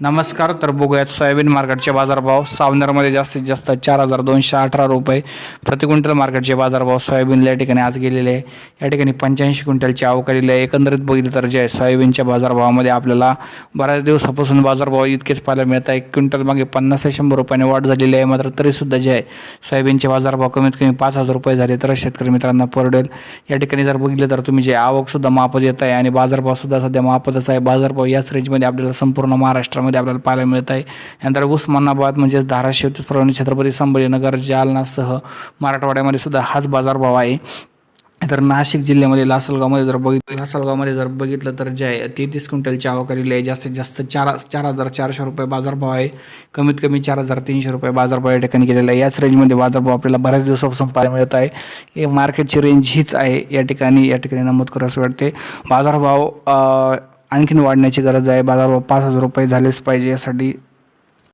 नमस्कार तर बघूयात सोयाबीन मार्केटचे बाजारभाव. सावनेरमध्ये जास्तीत जास्त चार हजार दोनशे अठरा रुपये प्रति क्विंटल मार्केटचे बाजारभाव सोयाबीनला या ठिकाणी आज गेलेले आहे. या ठिकाणी पंच्याऐंशी क्विंटलची आवक आलेली आहे. एकंदरीत बघितलं तर जे आहे सोयाबीनच्या बाजारभावामध्ये आपल्याला बऱ्याच दिवसापासून बाजारभाव इतकेच पाहायला मिळत आहे. एक क्विंटल मागे पन्नास ते शंभर रुपयाने वाढ झालेली आहे. मात्र तरीसुद्धा जे आहे सोयाबीनचे बाजारभाव कमीत कमी पाच हजार रुपये झाले. तर शेतकरी मित्रांना परवडेल. या ठिकाणी जर बघितलं तर तुम्ही जे आवकसुद्धा मापत येत आहे आणि बाजारभावसुद्धा सध्या मापतच आहे. बाजारभाव याच रेंजमध्ये आपल्याला संपूर्ण महाराष्ट्रामध्ये आपल्याला पाहायला मिळत आहे. यानंतर उस्मानाबाद म्हणजेच धाराशिव परभणी छत्रपती संभाजीनगर जालनासह मराठवाड्यामध्ये सुद्धा हाच बाजारभाव आहे. तर नाशिक जिल्ह्यामध्ये लासलगावमध्ये जर बघितलं लासलगावमध्ये जर बघितलं तर जे आहे तेहतीस क्विंटलची आवक आलेली आहे. जास्तीत जास्त चार चार हजार चारशे रुपये बाजारभाव आहे. कमीत कमी चार हजार तीनशे रुपये बाजारभाव या ठिकाणी गेलेला आहे. याच रेंजमध्ये बाजारभाव आपल्याला बऱ्याच दिवसापासून पाहायला मिळत आहे. हे मार्केटची रेंज हीच आहे. या ठिकाणी या ठिकाणी नमूद करावं असं वाटते बाजारभाव आणखीन वाढण्याची गरज आहे. बाजारभाव पाच हजार रुपये झालेच पाहिजे यासाठी